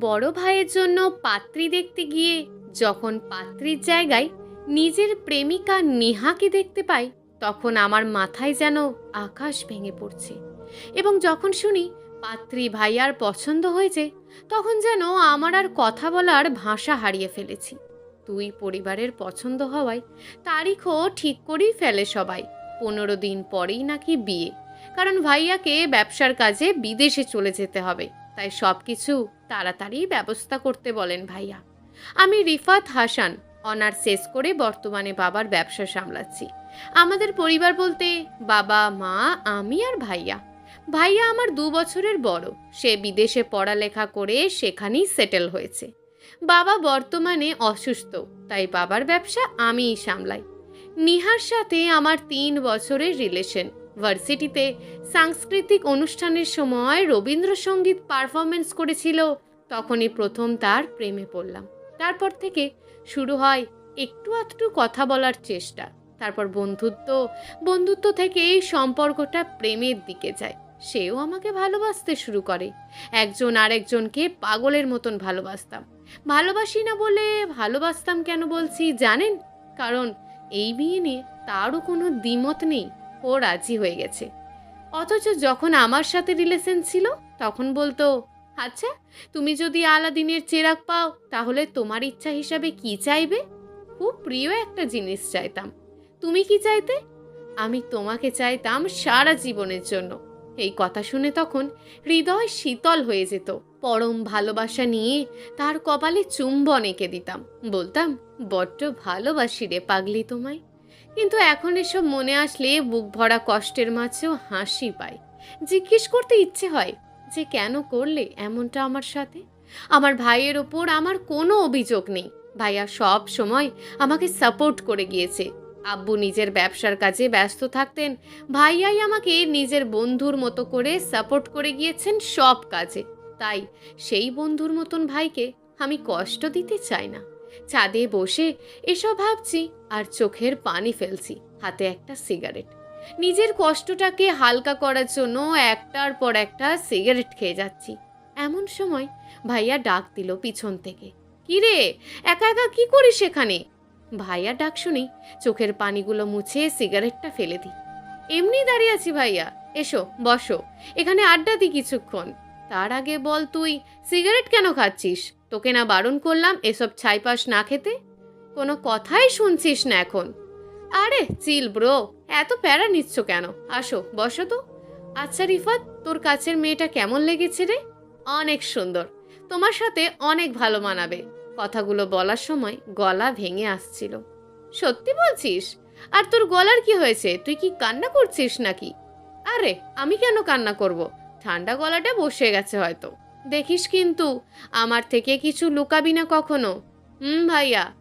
বড় ভাইয়ের জন্য পাত্রী দেখতে গিয়ে যখন পাত্রীর জায়গায় নিজের প্রেমিকা নেহাকে দেখতে পাই তখন আমার মাথায় যেন আকাশ ভেঙে পড়ছে। এবং যখন শুনি পাত্রী ভাইয়ার পছন্দ হয়েছে, তখন যেন আমার আর কথা বলার ভাষা হারিয়ে ফেলেছি। দুই পরিবারের পছন্দ হওয়ায় তারিখও ঠিক করেই ফেলে সবাই। পনেরো দিন পরেই নাকি বিয়ে। কারণ ভাইয়াকে ব্যবসার কাজে বিদেশে চলে যেতে হবে। তাই সব কিছু তাড়াতাড়ি ব্যবস্থা করতে বলেন ভাইয়া। আমি রিফাত হাসান, অনার্স শেষ করে বর্তমানে বাবার ব্যবসা সামলাচ্ছি। আমাদের পরিবার বলতে বাবা, মা, আমি আর ভাইয়া। ভাইয়া আমার দু বছরের বড়। সে বিদেশে পড়ালেখা করে সেখানেই সেটেল হয়েছে। বাবা বর্তমানে অসুস্থ, তাই বাবার ব্যবসা আমিই সামলাই। নিহার সাথে আমার তিন বছরের রিলেশন। ভার্সিটিতে সাংস্কৃতিক অনুষ্ঠানের সময় রবীন্দ্রসঙ্গীত পারফরমেন্স করেছিল, তখনই প্রথম তার প্রেমে পড়লাম। তারপর থেকে শুরু হয় একটু আধটু কথা বলার চেষ্টা। তারপর বন্ধুত্ব বন্ধুত্ব থেকে এই সম্পর্কটা প্রেমের দিকে যায়। সেও আমাকে ভালোবাসতে শুরু করে। একজন আরেকজনকে পাগলের মতন ভালোবাসতাম। ভালোবাসি না বলে ভালোবাসতাম কেন বলছি জানেন? কারণ এই বিয়ে নিয়ে তারও কোনো দ্বিমত নেই। ও রাজি হয়ে গেছে। অথচ যখন আমার সাথে রিলেশন ছিল, তখন বলতো আচ্ছা তুমি যদি আলাদিনের চেরাক পাও, তাহলে তোমার ইচ্ছা হিসাবে কি চাইবে? খুব প্রিয় একটা জিনিস চাইতাম। তুমি কি চাইতে? আমি তোমাকে চাইতাম সারা জীবনের জন্য। এই কথা শুনে তখন হৃদয় শীতল হয়ে যেত। পরম ভালোবাসা নিয়ে তার কপালে চুম্বন এঁকে দিতাম। বলতাম, বড্ড ভালোবাসি রে পাগলি তোমায়। কিন্তু এখন এসব মনে আসলে বুক ভরা কষ্টের মাঝেও হাসি পায় জিজ্ঞেস করতে ইচ্ছে হয়, যে কেন করলে এমনটা আমার সাথে? আমার ভাইয়ের ওপর আমার কোনো অভিযোগ নেই। ভাইয়া সব সময় আমাকে সাপোর্ট করে গিয়েছে। আব্বু নিজের ব্যবসার কাজে ব্যস্ত থাকতেন। ভাইয়াই আমাকে নিজের বন্ধুর মতো করে সাপোর্ট করে গিয়েছেন সব কাজে। তাই সেই বন্ধুর মতন ভাইকে আমি কষ্ট দিতে চাই না। ছাদে বসে এসব ভাবছি আর চোখের পানি ফেলছি, হাতে একটা সিগারেট। নিজের কষ্টটাকে হালকা করার জন্য একটার পর একটা সিগারেট খেয়ে যাচ্ছি। এমন সময় ভাইয়া ডাক দিল পিছন থেকে। কিরে একা একা কি করিস সেখানে ভাইয়া ডাক শুনেই চোখের পানিগুলো মুছে সিগারেটটা ফেলে দিই। এমনি দাঁড়িয়ে আছি ভাইয়া, এসো, বসো, এখানে আড্ডা দি কিছুক্ষণ। তার আগে বল তুই, সিগারেট কেন খাচ্ছিস? তোকে না বারণ করলাম এসব ছাইপাস না খেতে? কোনো কথাই শুনছিস না এখন। আরে, চিল ব্রো, এত প্যারা নিচ্ছ কেন? আসো, বসো তো। আচ্ছা রিফাত, তোর কাছের মেয়েটা কেমন লেগেছে রে? অনেক সুন্দর। তোমার সাথে অনেক ভালো মানাবে। কথাগুলো বলার সময় গলা ভেঙে আসছিল। সত্যি বলছিস? আর তোর গলার কি হয়েছে? তুই কি কান্না করছিস নাকি? আরে, আমি কেন কান্না করব? ঠান্ডা গলাটা বসে গেছে হয়তো। দেখিস কিন্তু, আমার থেকে কিছু লুকাবি না কখনো। হুম, ভাইয়া।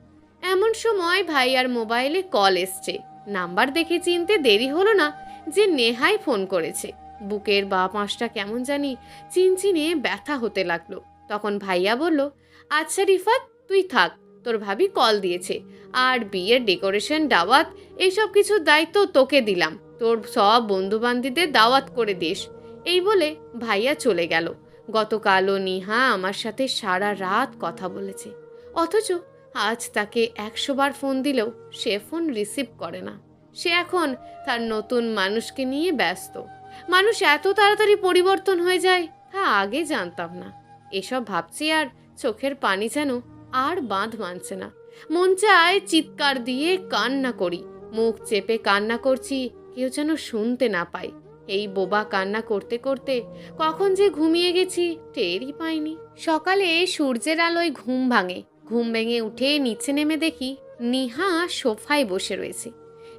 এমন সময় ভাইয়ার মোবাইলে কল এসছে। নাম্বার দেখে চিনতে দেরি হলো না যে নেহাই ফোন করেছে। বুকের বা পাঁচটা কেমন জানি চিনচিনে ব্যথা হতে লাগল। তখন ভাইয়া বলল আচ্ছা রিফাত, তুই থাক, তোর ভাবি কল দিয়েছে। আর বিয়ের ডেকোরেশন, দাওয়াত, এইসব কিছুর দায়িত্ব তোকে দিলাম। তোর সব বন্ধুবান্ধবদের দাওয়াত করে দিস। এই বলে ভাইয়া চলে গেল। গতকালও নিহা আমার সাথে সারা রাত কথা বলেছে। অথচ আজ তাকে একশো বার ফোন দিলেও সে ফোন রিসিভ করে না। সে এখন তার নতুন মানুষকে নিয়ে ব্যস্ত। মানুষ এত তাড়াতাড়ি পরিবর্তন হয়ে যায় তা আগে জানতাম না। এসব ভাবছি আর চোখের পানি যেন আর বাঁধ মানছে না। মন চায় চিৎকার দিয়ে কান্না করি। মুখ চেপে কান্না করছি, কেউ যেন শুনতে না পায়। এই বোবা কান্না করতে করতে কখন যে ঘুমিয়ে গেছি টেরই পাইনি। সকালে সূর্যের আলোয় ঘুম ভাঙে। ঘুম ভেঙে উঠে নিচে নেমে দেখি নিহা সোফায় বসে রয়েছে।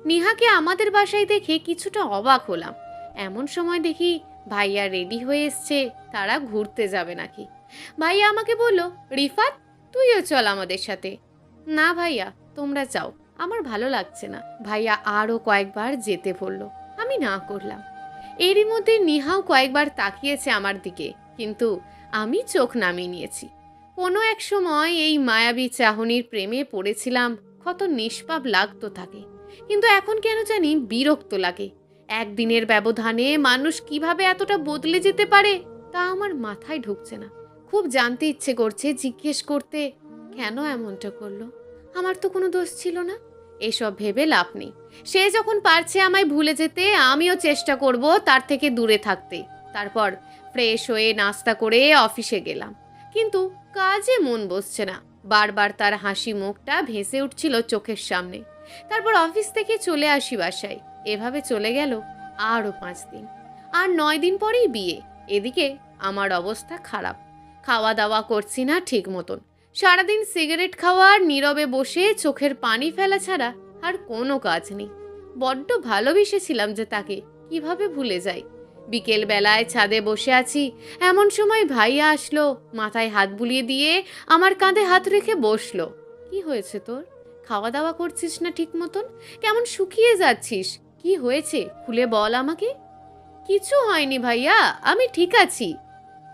নিহাকে আমাদের বাসায় দেখে কিছুটা অবাক হলাম। এমন সময় দেখি ভাইয়া রেডি হয়ে এসছে, তারা ঘুরতে যাবে নাকি। ভাইয়া আমাকে বলল, রিফাত, তুইও চল আমাদের সাথে। না ভাইয়া, তোমরা যাও, আমার ভালো লাগছে না। ভাইয়া আরও কয়েকবার যেতে বলল। আমি না করলাম। এরই মধ্যে নিহাও কয়েকবার তাকিয়েছে আমার দিকে, কিন্তু আমি চোখ নামিয়ে নিয়েছি। কোনো এক সময় এই মায়াবী চাহনির প্রেমে পড়েছিলাম, কত নিষ্পাপ লাগতো থাকে কিন্তু এখন কেন জানি বিরক্ত লাগে। একদিনের ব্যবধানে মানুষ কীভাবে এতটা বদলে যেতে পারে, তা আমার মাথায় ঢুকছে না। খুব জানতে ইচ্ছে করছে, জিজ্ঞেস করতে, কেন এমনটা করল? আমার তো কোনো দোষ ছিল না। এসব ভেবে লাভ নেই। সে যখন পারছে আমায় ভুলে যেতে, আমিও চেষ্টা করব তার থেকে দূরে থাকতে। তারপর ফ্রেশ হয়ে নাস্তা করে অফিসে গেলাম। কিন্তু কাজে মন বসছে না। বারবার তার হাসি মুখটা ভেসে উঠছিল চোখের সামনে। তারপর অফিস থেকে চলে আসি বাসায়। এভাবে চলে গেল আরও পাঁচ দিন। আর নয় দিন পরেই বিয়ে। এদিকে আমার অবস্থা খারাপ। খাওয়া দাওয়া করছি না ঠিক মতন সারাদিন সিগারেট খাওয়া আর নীরবে বসে চোখের পানি ফেলা ছাড়া আর কোনো কাজ নেই। বড্ড ভালোবেসেছিলাম যে তাকে কীভাবে ভুলে যাই। বিকেল বেলায় ছাদে বসে আছি, এমন সময় ভাইয়া আসলো, মাথায় হাত বুলিয়ে দিয়ে আমার কাঁধে হাত রেখে বসল। কি হয়েছে তোর? খাওয়া দাওয়া করছিস না ঠিক মতন? কেমন শুকিয়ে যাচ্ছিস? কি হয়েছে? খুলে বল আমাকে? কিছু হয়নি ভাইয়া, আমি ঠিক আছি।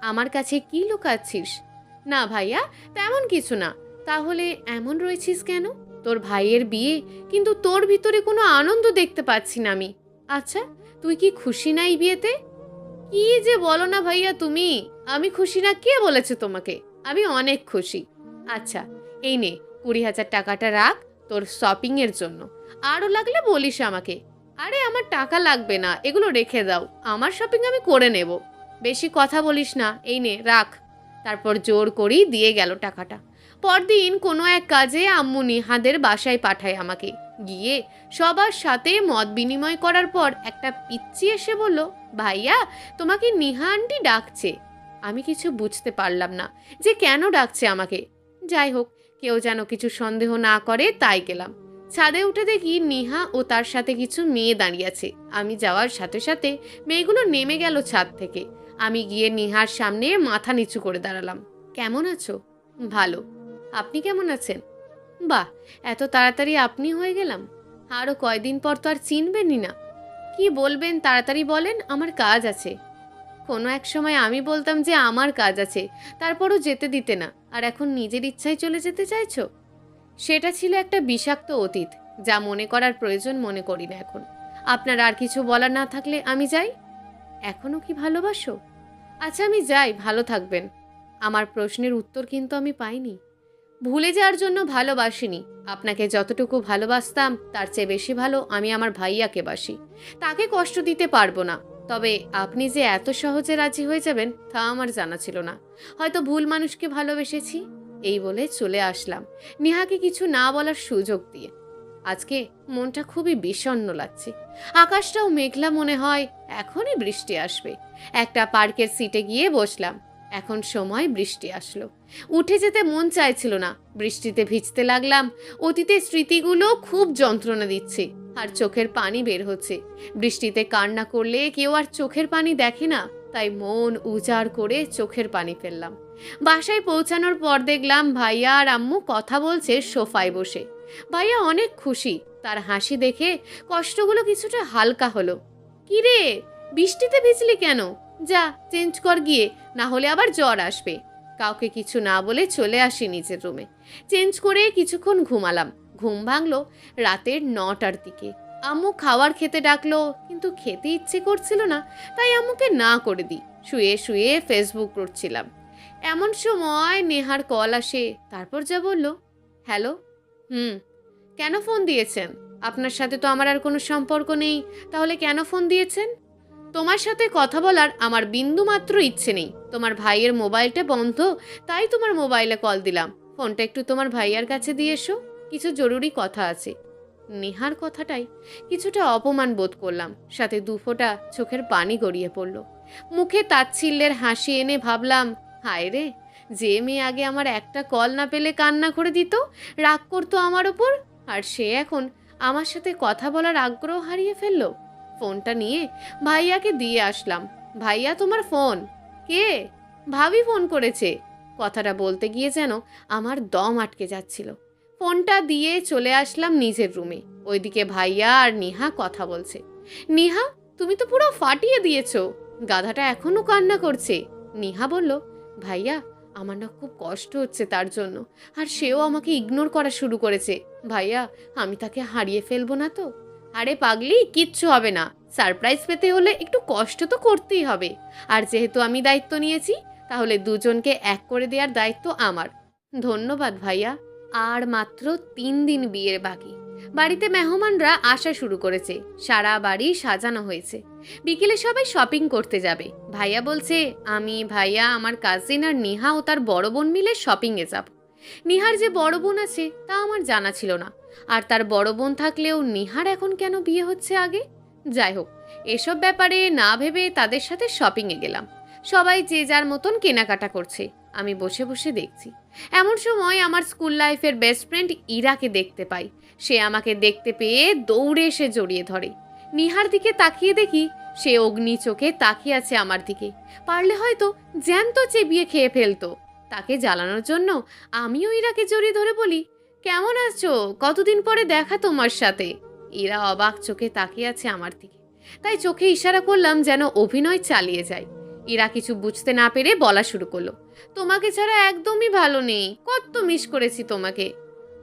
আমার কাছে কি লুকাচ্ছিস? না ভাইয়া, তেমন কিছু না। তাহলে এমন রয়েছিস কেন? তোর ভাইয়ের বিয়ে, কিন্তু তোর ভিতরে কোনো আনন্দ দেখতে পাচ্ছি না আমি। আচ্ছা তুই কি খুশি না এই বিয়েতে? কি যে বলো না ভাইয়া তুমি? আমি খুশি না কে বলেছে তোমাকে? আমি অনেক খুশি। আচ্ছা এই নে, কুড়ি হাজার টাকাটা রাখ তোর শপিংয়ের জন্য। আরও লাগলে বলিস আমাকে। আরে আমার টাকা লাগবে না, এগুলো রেখে দাও। আমার শপিং আমি করে নেব। বেশি কথা বলিস না। এই নে, রাখ। তারপর জোর করেই দিয়ে গেল টাকাটা। পরদিন কোনো এক কাজে আম্মু নিহাদের বাসায় পাঠায় আমাকে। গিয়ে সবার সাথে মত বিনিময় করার পর একটা পিচ্ছি এসে বলল, ভাইয়া, তোমাকে নিহা আন্টি ডাকছে। আমি কিছু বুঝতে পারলাম না যে কেন ডাকছে আমাকে। যাই হোক, কেউ যেন কিছু সন্দেহ না করে তাই গেলাম। ছাদে উঠে দেখি নিহা ও তার সাথে কিছু মেয়ে দাঁড়িয়ে আছে। আমি যাওয়ার সাথে সাথে মেয়েগুলো নেমে গেল ছাদ থেকে। আমি গিয়ে নিহার সামনে মাথা নিচু করে দাঁড়ালাম। কেমন আছো? ভালো। আপনি কেমন আছেন? বাহ, এত তাড়াতাড়ি আপনি হয়ে গেলাম। আরও কয়দিন পর তো আর চিনবেনই না। কি বলবেন, তাড়াতাড়ি বলেন, আমার কাজ আছে। কোনো এক সময় আমি বলতাম যে আমার কাজ আছে, তারপরও যেতে দিতে না। আর এখন নিজের ইচ্ছায় চলে যেতে চাইছো? সেটা ছিল একটা বিষাক্ত অতীত, যা মনে করার প্রয়োজন মনে করি না এখন। আপনার আর কিছু বলার না থাকলে আমি যাই? এখনও কি ভালোবাসো? আচ্ছা আমি যাই, ভালো থাকবেন। আমার প্রশ্নের উত্তর কিন্তু আমি পাইনি। ভুলে যাওয়ার জন্য ভালোবাসিনি। আপনাকে যতটুকু ভালোবাসতাম, তার চেয়ে বেশি ভালো আমি আমার ভাইয়াকে বাসি। তাকে কষ্ট দিতে পারব না। তবে আপনি যে এত সহজে রাজি হয়ে যাবেন, তা আমার জানা ছিল না। হয়তো ভুল মানুষকে ভালোবেসেছি? এই বলে চলে আসলাম। নেহাকে কিছু না বলার সুযোগ দিয়ে। আজকে মনটা খুবই বিষণ্ণ লাগছে। আকাশটাও মেঘলা মনে হয়, এখনই বৃষ্টি আসবে। একটা পার্কের সিটে গিয়ে বসলাম। এখন সময় বৃষ্টি আসলো। উঠে যেতে মন চাইছিল না। বৃষ্টিতে ভিজতে লাগলাম। অতীতের স্মৃতিগুলো খুব যন্ত্রণা দিচ্ছে আর চোখের পানি বের হচ্ছে। বৃষ্টিতে কান্না করলে কেউ আর চোখের পানি দেখে না, তাই মন উজাড় করে চোখের পানি ফেললাম। বাসায় পৌঁছানোর পর দেখলাম ভাইয়া আর আম্মু কথা বলছে সোফায় বসে। ভাইয়া অনেক খুশি, তার হাসি দেখে কষ্টগুলো কিছুটা হালকা হলো। কিরে বৃষ্টিতে ভিজলি কেন? যা, চেঞ্জ কর গিয়ে, না হলে আবার জ্বর আসবে। কাউকে কিছু না বলে চলে আসি নিজের রুমে। চেঞ্জ করে কিছুক্ষণ ঘুমালাম। ঘুম ভাঙলো রাতের নটার দিকে। আম্মু খাওয়ার খেতে ডাকলো, কিন্তু খেতে ইচ্ছে করছিল না, তাই আম্মুকে না করে দিই। শুয়ে শুয়ে ফেসবুক করছিলাম। এমন সময় নেহার কল আসে, তারপর যা বলল, হ্যালো, হুম, কেন ফোন দিয়েছেন? আপনার সাথে তো আমার আর কোনো সম্পর্ক নেই। তাহলে কেন ফোন দিয়েছেন? তোমার সাথে কথা বলার আমার বিন্দু মাত্র ইচ্ছে নেই। তোমার ভাইয়ের মোবাইলটা বন্ধ, তাই তোমার মোবাইলে কল দিলাম। ফোনটা একটু তোমার ভাইয়ার কাছে দিয়ে এসো, কিছু জরুরি কথা আছে। নেহার কথাটাই কিছুটা অপমান বোধ করলাম, সাথে দুফোটা চোখের পানি গড়িয়ে পড়ল। মুখে তাচ্ছিল্যের হাসি এনে ভাবলাম, হায় রে, যে মেয়ে আগে আমার একটা কল না পেলে কান্না করে দিত, রাগ করতো আমার ওপর, আর সে এখন আমার সাথে কথা বলার আগ্রহ হারিয়ে ফেলল। ফোনটা নিয়ে ভাইয়াকে দিয়ে আসলাম। ভাইয়া, তোমার ফোন? কে? ভাবি ফোন করেছে। কথাটা বলতে গিয়ে যেন আমার দম আটকে যাচ্ছিল। ফোনটা দিয়ে চলে আসলাম নিজের রুমে। ওইদিকে ভাইয়া আর নিহা কথা বলছে। নিহা, তুমি তো পুরো ফাটিয়ে দিয়েছ। গাধাটা এখনও কান্না করছে। নিহা বলল, ভাইয়া, আমার না খুব কষ্ট হচ্ছে তার জন্য, আর সেও আমাকে ইগনোর করা শুরু করেছে। ভাইয়া, আমি তাকে হারিয়ে ফেলব না তো? আরে পাগলি, কিচ্ছু হবে না। সারপ্রাইজ পেতে হলে একটু কষ্ট তো করতেই হবে। আর যেহেতু আমি দায়িত্ব নিয়েছি, তাহলে দুজনকে এক করে দেওয়ার দায়িত্ব আমার। ধন্যবাদ ভাইয়া। আর মাত্র তিন দিন বিয়ের বাকি। বাড়িতে মেহমানরা আসা শুরু করেছে। সারা বাড়ি সাজানো হয়েছে। বিকেলে সবাই শপিং করতে যাবে। ভাইয়া বলছে, আমি, ভাইয়া, আমার কাজিন আর নেহা ও তার বড় বোন মিলে শপিংয়ে যাব। নিহার যে বড় বোন আছে, তা আমার জানা ছিল না। আর তার বড় বোন থাকলেও নিহার এখন কেন বিয়ে হচ্ছে আগে? যাই হোক, এসব ব্যাপারে না ভেবে তাদের সাথে শপিংয়ে গেলাম। সবাই যে যার মতন কেনাকাটা করছে, আমি বসে বসে দেখছি। এমন সময় আমার স্কুল লাইফের বেস্ট ফ্রেন্ড ইরাকে দেখতে পাই। সে আমাকে দেখতে পেয়ে দৌড়ে এসে জড়িয়ে ধরে। নিহার দিকে তাকিয়ে দেখি সে অগ্নি চোখে তাকিয়ে আছে আমার দিকে। পারলে হয়তো জ্যান্ত চেবিয়ে খেয়ে ফেলতো। তাকে জ্বালানোর জন্য আমিও ইরাকে জড়িয়ে ধরে বলি কেমন আছো? কতদিন পরে দেখা তোমার সাথে। ইরা অবাক চোখে তাকিয়ে আছে আমার দিকে। তাই চোখে ইশারা করলাম যেন অভিনয় চালিয়ে যায় ইরা কিছু বুঝতে না পেরে বলা শুরু করল। তোমাকে ছাড়া একদমই ভালো নেই। কত মিস করেছি তোমাকে।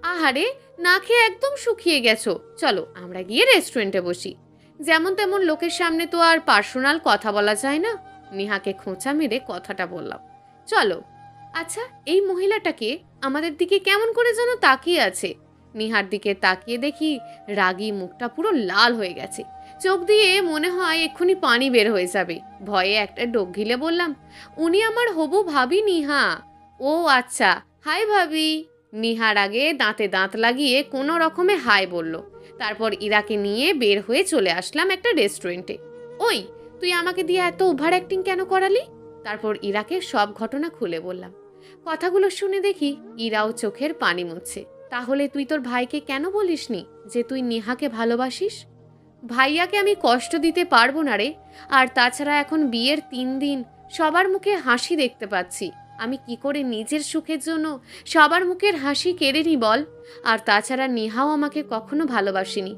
আহারে, না খেয়ে একদম শুকিয়ে গেছো। চলো, আমরা গিয়ে রেস্টুরেন্টে বসি। যেমন তেমন লোকের সামনে তো আর পার্সোনাল কথা বলা যায় না। নিহাকে খোঁচা মেরে কথাটা বললাম। চলো আচ্ছা এই মহিলাটাকে আমাদের দিকে কেমন করে যেন তাকিয়ে আছে। নিহার দিকে তাকিয়ে দেখি রাগি মুখটা পুরো লাল হয়ে গেছে। চোখ দিয়ে মনে হয় এক্ষুনি পানি বের হয়ে যাবে। ভয়ে একটা ডোক ঘিলে বললাম, উনি আমার হবু ভাবি নিহা। ও আচ্ছা হাই ভাবি। নিহার আগে দাঁতে দাঁত লাগিয়ে কোনো রকমে হাই বলল। তারপর ইরাকে নিয়ে বের হয়ে চলে আসলাম একটা রেস্টুরেন্টে। ওই, তুই আমাকে দিয়ে এত ওভার অ্যাক্টিং কেন করালি? তারপর ইরাকে সব ঘটনা খুলে বললাম। কথাগুলো শুনে দেখি ইরাও চোখের পানি মুছছে তাহলে তুই তোর ভাইকে কেন বলিসনি যে তুই নেহাকে ভালোবাসিস? ভাইয়াকে আমি কষ্ট দিতে পারব না রে। আর তাছাড়া এখন বিয়ের তিন দিন, সবার মুখে হাসি দেখতে পাচ্ছি। আমি কি করে নিজের সুখের জন্য সবার মুখের হাসি কেড়ে নি বল? আর তাছাড়া নেহাও আমাকে কখনো ভালোবাসেনি।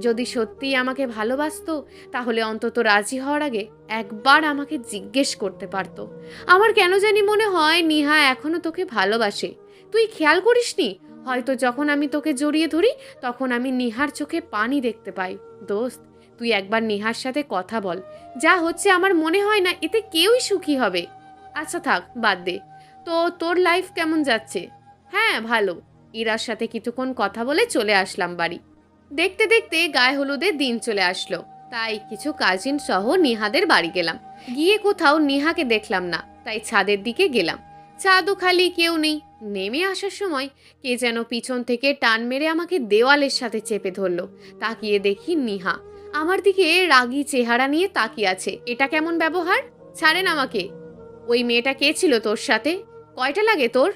যদি সত্যিই আমাকে ভালোবাসতো, তাহলে অন্তত রাজি হওয়ার আগে একবার আমাকে জিজ্ঞেস করতে পারতো। আমার কেন জানি মনে হয় নিহা এখনও তোকে ভালোবাসে। তুই খেয়াল করিসনি? হয়তো যখন আমি তোকে জড়িয়ে ধরি, তখন আমি নিহার চোখে পানি দেখতে পাই। দোস্ত, তুই একবার নিহার সাথে কথা বল। যা হচ্ছে আমার মনে হয় না, এতে কেউই সুখী হবে। আচ্ছা থাক, বাদ দে। তো তোর লাইফ কেমন যাচ্ছে? হ্যাঁ ভালো। ইরার সাথে কিছুক্ষণ কথা বলে চলে আসলাম বাড়ি। দেখতে দেখতে গায়ে হলুদের দিন চলে আসলো। তাই কিছু কাজিন সহ নিহাদের বাড়ি গেলাম। গিয়ে কোথাও নিহাকে দেখলাম না, তাই ছাদের দিকে গেলাম। চাঁদও খালি কেউ নেই। নেমে আসার সময় কে যেন পিছন থেকে টান মেরে আমাকে দেওয়ালের সাথে চেপে ধরলো। তাকিয়ে দেখি নিহা। আমার দিকে রাগী চেহারা নিয়ে তাকিয়ে আছে। এটা কেমন ব্যবহার? ছাড়েন আমাকে। ওই মেয়েটা কে ছিল তোর সাথে? কয়টা লাগে তোর?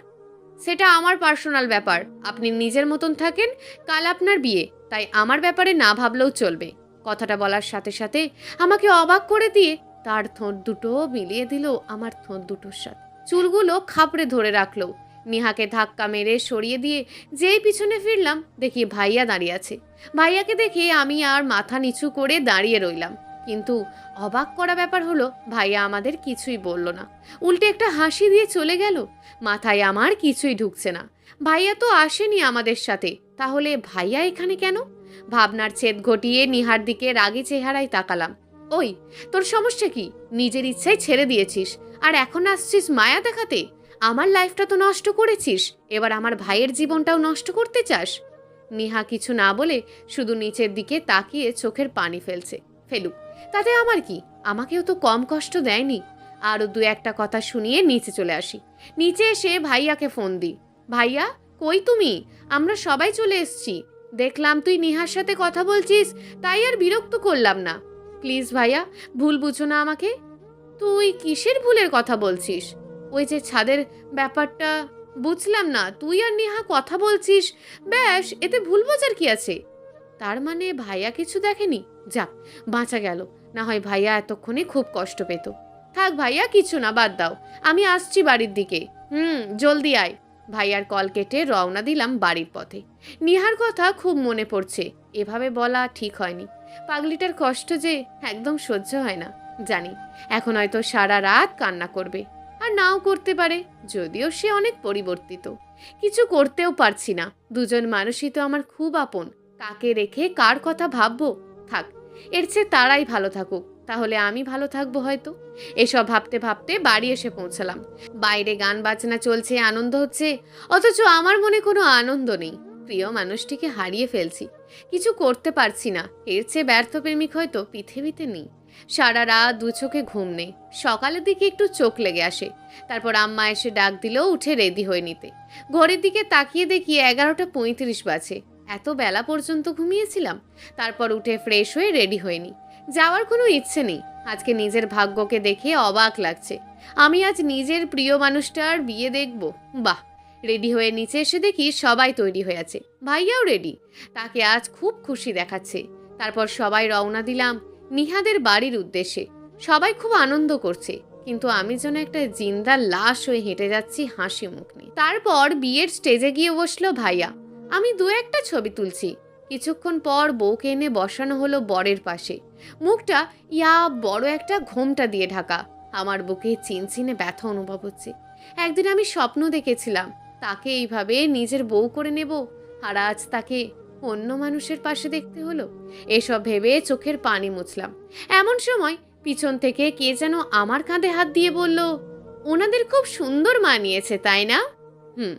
সেটা আমার পার্সোনাল ব্যাপার। আপনি নিজের মতন থাকেন, কাল আপনার বিয়ে। তাই আমার ব্যাপারে না ভাবলেও চলবে। কথাটা বলার সাথে সাথে আমাকে অবাক করে দিয়ে তার ঠোঁট দুটো মিলিয়ে দিল আমার ঠোঁট দুটোর সাথে। চুলগুলো খাপড়ে ধরে রাখল। নিহাকে ধাক্কা মেরে সরিয়ে দিয়ে যেই পিছনে ফিরলাম, দেখি ভাইয়া দাঁড়িয়ে আছে। ভাইয়াকে দেখে আমি আর মাথা নিচু করে দাঁড়িয়ে রইলাম। কিন্তু অবাক করা ব্যাপার হলো, ভাইয়া আমাদের কিছুই বলল না। উল্টে একটা হাসি দিয়ে চলে গেল। মাথায় আমার কিছুই ঢুকছে না। ভাইয়া তো আসেনি আমাদের সাথে। তাহলে ভাইয়া এখানে কেন? ভাবনার ছেদ ঘটিয়ে নিহার দিকে রাগী চেহারায় তাকালাম। ওই, তোর সমস্যা কি? নিজের ইচ্ছায় ছেড়ে দিয়েছিস। আর এখন আসছিস মায়া দেখাতে? আমার লাইফটা তো নষ্ট করেছিস। এবার আমার ভাইয়ের জীবনটাও নষ্ট করতে চাস? নিহা কিছু না বলে শুধু নিচের দিকে তাকিয়ে চোখের পানি ফেলছে। ফেলুক, তাতে আমার কি? আমাকেও তো কম কষ্ট দেয়নি। আরও দু একটা কথা শুনিয়ে নিচে চলে আসি। নিচে এসে ভাইয়াকে ফোন দিই। ভাইয়া কই তুমি, আমরা সবাই চলে এসছি। দেখলাম তুই নিহার সাথে কথা বলছিস, তাই আর বিরক্ত করলাম না। প্লিজ ভাইয়া, ভুল বুঝো না আমাকে। তুই কিসের ভুলের কথা বলছিস? ওই যে ছাদের ব্যাপারটা, বুঝলাম না, তুই আর নেহা কথা বলছিস? ব্যাস, এতে ভুল বোঝার কি আছে? তার মানে ভাইয়া কিছু দেখেনি? যাক বাঁচা গেল। না হয় ভাইয়া এতক্ষণে খুব কষ্ট পেত। থাক ভাইয়া, কিছু না, বাদ দাও। আমি আসছি বাড়ির দিকে। হুম, জলদি আয়। ভাইয়ার কল কেটে রওনা দিলাম বাড়ির পথে। নিহার কথা খুব মনে পড়ছে। এভাবে বলা ঠিক হয়নি। পাগলিটার কষ্ট যে একদম সহ্য হয় না। জানি, এখন হয়তো সারা রাত কান্না করবে। আর নাও করতে পারে, যদিও সে অনেক পরিবর্তিত। কিছু করতেও পারছি না। দুজন মানুষই তো আমার খুব আপন। কাকে রেখে কার কথা ভাববো? থাক, এর চেয়ে তারাই ভালো থাকুক। তাহলে আমি ভালো থাকব হয়তো। এসব ভাবতে ভাবতে বাড়ি এসে পৌঁছালাম। বাইরে গান বাজনা চলছে, আনন্দ হচ্ছে, অথচ আমার মনে কোনো আনন্দ নেই। প্রিয় মানুষটিকে হারিয়ে ফেলছি। কিছু করতে পারছি না। এর চেয়ে ব্যর্থ প্রেমিক হয়তো পৃথিবীতে নেই। সারা রাত দু চোখে ঘুম নেই। সকালের দিকে একটু চোখ লেগে আসে। তারপর আম্মা এসে ডাক দিলেও উঠে রেডি হয়ে নিতে। ঘড়ির দিকে তাকিয়ে দেখি এগারোটা পঁয়ত্রিশ বাজে। এত বেলা পর্যন্ত ঘুমিয়েছিলাম। তারপর উঠে ফ্রেশ হয়ে রেডি হয়নি যাওয়ার কোনো ইচ্ছে নেই। আজকে নিজের ভাগ্যকে দেখে অবাক লাগছে। আমি আজ নিজের প্রিয় মানুষটার বিয়ে দেখব। বাহ! রেডি হয়ে নিচে এসে দেখি সবাই তৈরি হয়ে আছে। ভাইয়াও রেডি। তাকে আজ খুব খুশি দেখাচ্ছে। তারপর সবাই রওনা দিলাম নিহাদের বাড়ির উদ্দেশ্যে। সবাই খুব আনন্দ করছে। কিন্তু আমি যেন একটা জিন্দা লাশ হয়ে হেঁটে যাচ্ছি হাসি মুখ নিয়ে। তারপর বিয়ের স্টেজে গিয়ে বসল ভাইয়া। আমি দু একটা ছবি তুলছি। কিছুক্ষণ পর বউকে এনে বসানো হলো বরের পাশে। মুখটা, ইয়া, বড় একটা ঘোমটা দিয়ে ঢাকা। আমার বুকে চিনচিনে ব্যথা অনুভব হচ্ছে। একদিন আমি স্বপ্ন দেখেছিলাম, তাকে এইভাবে নিজের বউ করে নেব আর আজ তাকে অন্য মানুষের পাশে দেখতে হলো। এসব ভেবে চোখের পানি মুছলাম। এমন সময় পিছন থেকে কে যেন আমার কাঁধে হাত দিয়ে বলল, ওনাদের খুব সুন্দর মানিয়েছে, তাই না? হুম,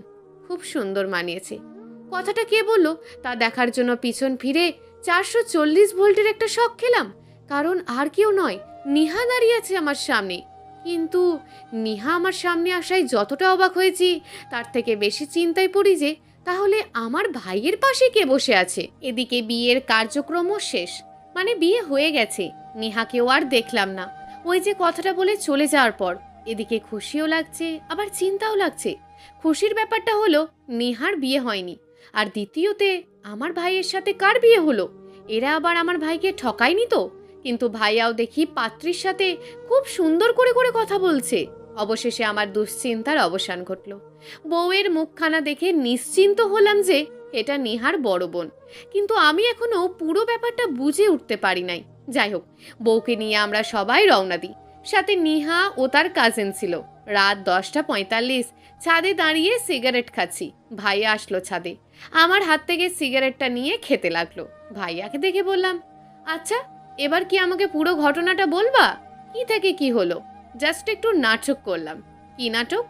খুব সুন্দর মানিয়েছে। কথাটা কে বলল? তা দেখার জন্য পিছন ফিরে চারশো চল্লিশ ভোল্টের একটা শখ খেলাম। কারণ আর কেউ নয়, নিহা দাঁড়িয়ে আছে আমার সামনে। কিন্তু নিহা আমার সামনে আসায় যতটা অবাক হয়েছি, তার থেকে বেশি চিন্তায় পড়ি যে, তাহলে আমার ভাইয়ের পাশে কে বসে আছে? এদিকে বিয়ের কার্যক্রমও শেষ। মানে বিয়ে হয়ে গেছে, নিহাকেও আর দেখলাম না। ওই যে কথাটা বলে চলে যাওয়ার পর, এদিকে খুশিও লাগছে, আবার চিন্তাও লাগছে। খুশির ব্যাপারটা হলো, নিহার বিয়ে হয়নি। আর দ্বিতীয়তে, আমার ভাইয়ের সাথে কার বিয়ে হলো? এরা আবার আমার ভাইকে ঠকায়নি তো? কিন্তু ভাইয়াও দেখি পাত্রীর সাথে খুব সুন্দর করে করে কথা বলছে। অবশেষে আমার দুশ্চিন্তার অবসান ঘটল। বউয়ের মুখখানা দেখে নিশ্চিন্ত হলাম যে এটা নিহার বড় বোন। কিন্তু আমি এখনও পুরো ব্যাপারটা বুঝে উঠতে পারি নাই। যাই হোক, বউকে নিয়ে আমরা সবাই রওনা দিই। সাথে নিহা ও তার কাজিন ছিল। রাত দশটা পঁয়তাল্লিশ ছাদে দাঁড়িয়ে সিগারেট খাচ্ছি। ভাইয়া আসলো ছাদে। আমার হাত থেকে সিগারেটটা নিয়ে খেতে লাগল। ভাইয়াকে দেখে বললাম আচ্ছা এবার কি আমাকে পুরো ঘটনাটা বলবা? কি থেকে কি হলো? জাস্ট একটু নাটক করলাম। কি নাটক?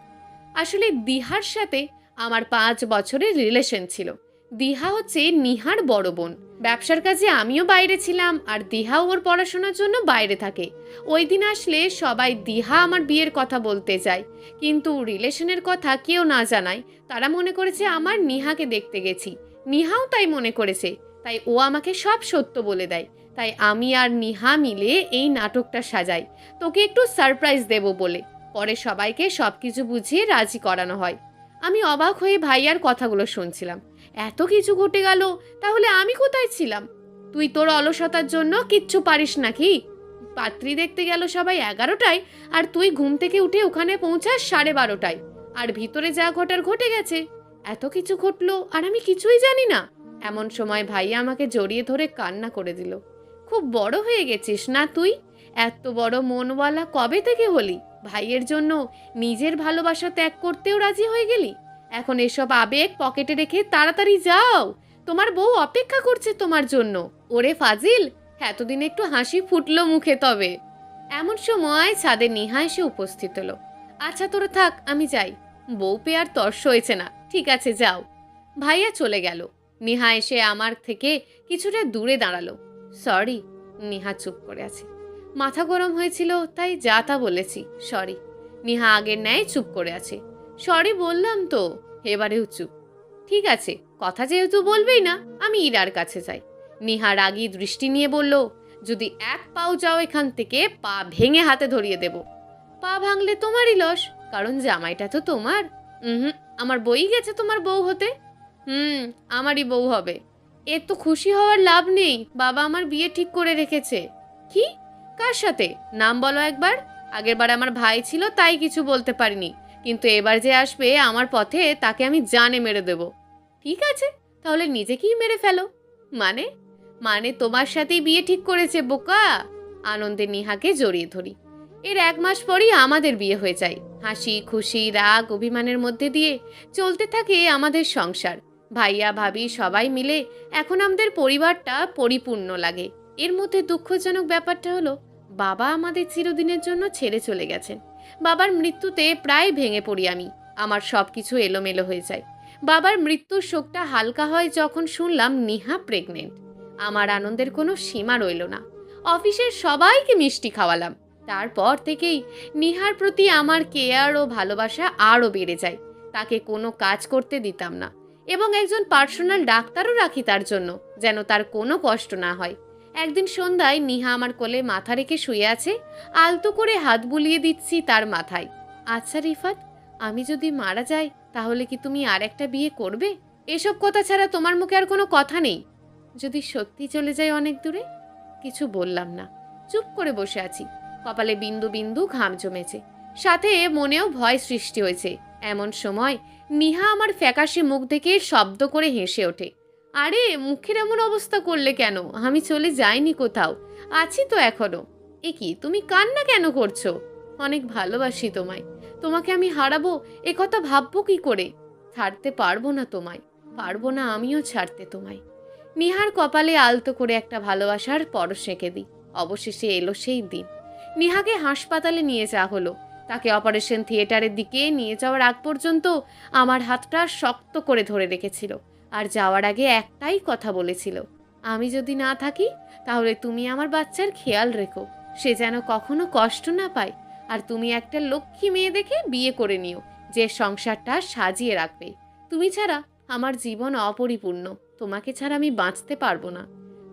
আসলে দিহার সাথে আমার পাঁচ বছরের রিলেশন ছিল। দিহা হচ্ছে নিহার বড় বোন। ব্যবসার কাজে আমিও বাইরে ছিলাম আর দিহাও ওর পড়াশোনার জন্য বাইরে থাকে। ওই দিন আসলে সবাই দিহা আমার বিয়ের কথা বলতে যায়। কিন্তু রিলেশনের কথা কেউ না জানায়। তারা মনে করেছে আমার নিহাকে দেখতে গেছি। নিহাও তাই মনে করেছে। তাই ও আমাকে সব সত্য বলে দেয়। তাই আমি আর নিহা মিলে এই নাটকটা সাজাই। তোকে একটু সারপ্রাইজ দেব বলে। পরে সবাইকে সব কিছু বুঝিয়ে রাজি করানো হয়। আমি অবাক হয়ে ভাইয়ার কথাগুলো শুনছিলাম। এত কিছু ঘটে গেল, তাহলে আমি কোথায় ছিলাম? তুই তোর অলসতার জন্য কিচ্ছু পারিস নাকি? পাত্রী দেখতে গেল সবাই এগারোটায়, আর তুই ঘুম থেকে উঠে ওখানে পৌঁছাস সাড়ে বারোটায়। আর ভিতরে যা ঘটার ঘটে গেছে, এত কিছু ঘটলো আর আমি কিছুই জানি না। এমন সময় ভাইয়া আমাকে জড়িয়ে ধরে কান্না করে দিল। খুব বড় হয়ে গেছিস না তুই? এত বড় মনওয়ালা কবে থেকে হলি? ভাইয়ের জন্য নিজের ভালোবাসা ত্যাগ করতেও রাজি হয়ে গেলি? এখন এসব আবেগ পকেটে রেখে তাড়াতাড়ি যাও। তোমার বউ অপেক্ষা করছে তোমার জন্য। ওরে ফাজিল, এতদিন একটু হাসি ফুটলো মুখে তবে। এমন সময় ছাদে নিহা এসে উপস্থিত হলো। আচ্ছা তোরা থাক, আমি যাই। বউ পেয়ে আর তর্স হয়েছে না। ঠিক আছে, যাও। ভাইয়া চলে গেল। নিহা এসে আমার থেকে কিছুটা দূরে দাঁড়াল। সরি, নিহা চুপ করে আছে। মাথা গরম হয়েছিল, তাই যা তা বলেছি। সরি, নিহা আগের ন্যায় চুপ করে আছে। সরি বললাম তো। এবারেও চুপ ঠিক আছে, কথা যেহেতু বলবেই না, আমি ইরার কাছে যাই। নিহা রাগী দৃষ্টি নিয়ে বলল, যদি এক পাও যাও এখান থেকে, পা ভেঙে হাতে ধরিয়ে দেব। পা ভাঙলে তোমারই লস, কারণ জামাইটা তো তোমার। হুম আমার বই গেছে তোমার বউ হতে? হুম, আমারই বউ হবে। এর তো খুশি হওয়ার লাভ নেই, বাবা আমার বিয়ে ঠিক করে রেখেছে। কি? কার সাথে? নাম বলো একবার। আগেরবার আমার ভাই ছিল, তাই কিছু বলতে পারিনি। কিন্তু এবার যে আসবে আমার পথে, তাকে আমি জানে মেরে দেব। ঠিক আছে, তাহলে নিজেকেই মেরে ফেলো। মানে? মানে তোমার সাথেই বিয়ে ঠিক করেছে, বোকা? আনন্দে নিহাকে জড়িয়ে ধরি। এর এক মাস পরই আমাদের বিয়ে হয়ে যায়। হাসি, খুশি, রাগ, অভিমানের মধ্যে দিয়ে চলতে থাকে আমাদের সংসার। ভাইয়া, ভাবি সবাই মিলে এখন আমাদের পরিবারটা পরিপূর্ণ লাগে। এর মধ্যে দুঃখজনক ব্যাপারটা হলো, বাবা আমাদের চিরদিনের জন্য ছেড়ে চলে গেছেন। বাবার মৃত্যুতে প্রায় ভেঙে পড়ি আমি। আমার সব কিছু এলোমেলো হয়ে যায়। বাবার মৃত্যুর শোকটা হালকা হয় যখন শুনলাম নিহা প্রেগনেন্ট আমার আনন্দের কোনো সীমা রইল না। অফিসের সবাইকে মিষ্টি খাওয়ালাম। তারপর থেকেই নিহার প্রতি আমার কেয়ার ও ভালোবাসা আরও বেড়ে যায়। তাকে কোনো কাজ করতে দিতাম না। এবং একজন পার্সোনাল ডাক্তারও রাখি তার জন্য, যেন তার কোনো কষ্ট না হয়। একদিন সন্ধ্যায় নিহা আমার কোলে মাথা রেখে শুয়ে আছে, আলতো করে হাত বুলিয়ে দিচ্ছি তার মাথায়। আচ্ছা রিফাত, আমি যদি মারা যাই, তাহলে কি তুমি আর একটা বিয়ে করবে? এসব কথা ছাড়া তোমার মুখে আর কোনো কথা নেই। যদি সত্যি চলে যায় অনেক দূরে? কিছু বললাম না। চুপ করে বসে আছি। কপালে বিন্দু বিন্দু ঘাম জমেছে। সাথে মনেও ভয় সৃষ্টি হয়েছে। এমন সময় নিহা আমার ফ্যাকাশে মুখ দেখে শব্দ করে হেসে ওঠে। আরে, মুখের এমন অবস্থা করলে কেন? আমি চলে যাইনি কোথাও। আছি তো এখনও। এ কি, তুমি কান্না কেন করছ? অনেক ভালোবাসি তোমায়। তোমাকে আমি হারাবো, এ কথা ভাববো কি করে? ছাড়তে পারব না তোমায়। পারব না আমিও ছাড়তে তোমায়। নিহার কপালে আলতো করে একটা ভালোবাসার পরশ এঁকে দিই। অবশেষে এলো সেই দিন। নিহাকে হাসপাতালে নিয়ে যাওয়া হলো। তাকে অপারেশন থিয়েটারের দিকে নিয়ে যাওয়ার আগ পর্যন্ত আমার হাতটা শক্ত করে ধরে রেখেছিল। আর যাওয়ার আগে একটাই কথা বলেছিল, আমি যদি না থাকি, তাহলে তুমি আমার বাচ্চার খেয়াল রেখো। সে যেন কখনো কষ্ট না পায়। আর তুমি একটা লক্ষ্মী মেয়ে দেখে বিয়ে করে নিও, যে সংসারটা সাজিয়ে রাখবে। তুমি ছাড়া আমার জীবন অপরিপূর্ণ। তোমাকে ছাড়া আমি বাঁচতে পারব না।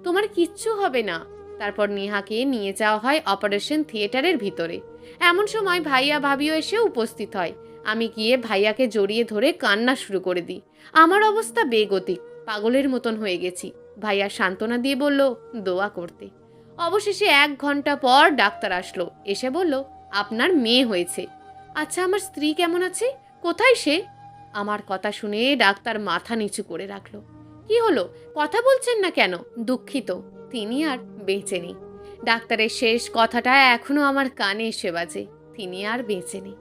তোমার কিচ্ছু হবে না। তারপর নিহাকে নিয়ে যাওয়া হয় অপারেশন থিয়েটারের ভিতরে। এমন সময় ভাইয়া ভাবিও এসে উপস্থিত হয়। আমি গিয়ে ভাইয়াকে জড়িয়ে ধরে কান্না শুরু করে দিই। আমার অবস্থা বেগতিক, পাগলের মতন হয়ে গেছি। ভাইয়া সান্ত্বনা দিয়ে বলল, দোয়া করতে। অবশেষে এক ঘণ্টা পর ডাক্তার আসলো। এসে বলল, আপনার মেয়ে হয়েছে। আচ্ছা আমার স্ত্রী কেমন আছে? কোথায় সে? আমার কথা শুনে ডাক্তার মাথা নিচু করে রাখল। কি হলো? কথা বলছেন না কেন? দুঃখিত, তিনি আর বেঁচে নেই। ডাক্তারের শেষ কথাটা এখনও আমার কানে এসে বাজে, তিনি আর বেঁচে নেই।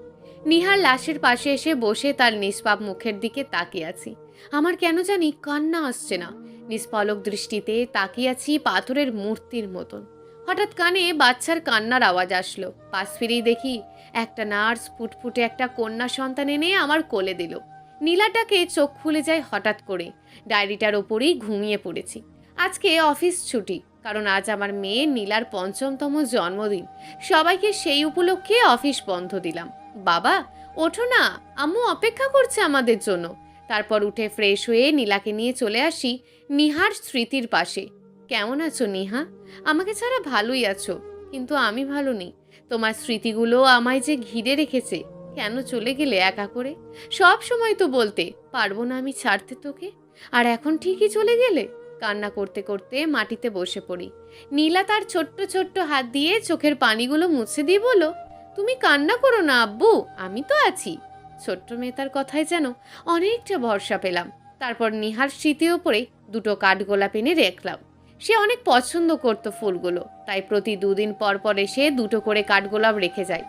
নিহার লাশের পাশে এসে বসে তার নিষ্পাপ মুখের দিকে তাকিয়ে আছি। আমার কেন জানি কান্না আসছে না। নিষ্পলক দৃষ্টিতে তাকিয়ে আছি পাথরের মূর্তির মতন। হঠাৎ কানে বাচ্চার কান্নার আওয়াজ আসলো। পাশ ফিরেই দেখি একটা নার্স ফুটফুটে একটা কন্যা সন্তান এনে আমার কোলে দিল। নীলাটাকে চোখ খুলে যায় হঠাৎ করে। ডায়েরিটার ওপরেই ঘুমিয়ে পড়েছি। আজকে অফিস ছুটি, কারণ আজ আমার মেয়ে নীলার পঞ্চমতম জন্মদিন। সবাইকে সেই উপলক্ষে অফিস বন্ধ দিলাম। বাবা, ওঠো না, আম্মু অপেক্ষা করছে আমাদের জন্য। তারপর উঠে ফ্রেশ হয়ে নীলাকে নিয়ে চলে আসি নিহার স্মৃতির পাশে। কেমন আছো নিহা? আমাকে ছাড়া ভালোই আছো, কিন্তু আমি ভালো নেই। তোমার স্মৃতিগুলো আমায় যে ঘিরে রেখেছে, কেন চলে গেলে একা করে? সব সময় তো বলতে, পারব না আমি ছাড়তে তোকে। আর এখন ঠিকই চলে গেলে? কান্না করতে করতে মাটিতে বসে পড়ি। নীলা তার ছোট্ট ছোট্ট হাত দিয়ে চোখের পানিগুলো মুছে দিয়ে বলো তুমি কান্না করো না, আব্বু। আমি তো আছি। ছোট্ট মেয়েটার কথায় যেন অনেকটা ভরসা পেলাম। তারপর নিহার স্মৃতির ওপরে দুটো কাঠগোলাপ এনে রাখলাম। সে অনেক পছন্দ করতো ফুলগুলো, তাই প্রতি দুদিন পর পর এসে দুটো করে কাঠগোলাপ রেখে যায়।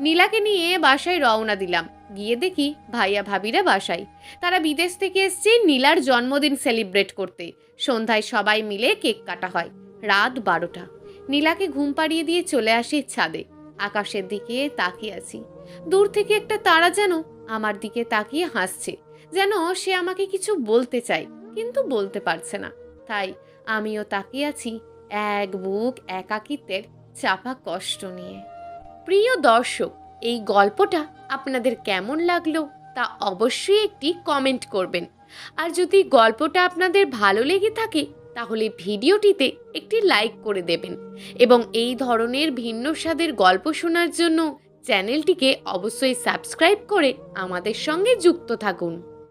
নীলাকে নিয়ে বাসায় রওনা দিলাম। গিয়ে দেখি ভাইয়া ভাবিরা বাসায়। তারা বিদেশ থেকে এসছে নীলার জন্মদিন সেলিব্রেট করতে। সন্ধ্যায় সবাই মিলে কেক কাটা হয়। রাত বারোটা। নীলাকে ঘুম পাড়িয়ে দিয়ে চলে আসি ছাদে। আকাশের দিকে তাকিয়ে আছি। দূর থেকে একটা তারা যেন আমার দিকে তাকিয়ে হাসছে, যেন সে আমাকে কিছু বলতে চায়, কিন্তু বলতে পারছে না। তাই আমিও তাকিয়ে আছি এক বুক একাকিত্বের চাপা কষ্ট নিয়ে। প্রিয় দর্শক, এই গল্পটা আপনাদের কেমন লাগল তা অবশ্যই একটি কমেন্ট করবেন। আর যদি গল্পটা আপনাদের ভালো লেগে থাকে তাহলে ভিডিওটিতে একটি লাইক করে দেবেন এবং এই ধরনের ভিন্ন স্বাদের গল্প শোনার জন্য চ্যানেলটিকে অবশ্যই সাবস্ক্রাইব করে আমাদের সঙ্গে যুক্ত থাকুন।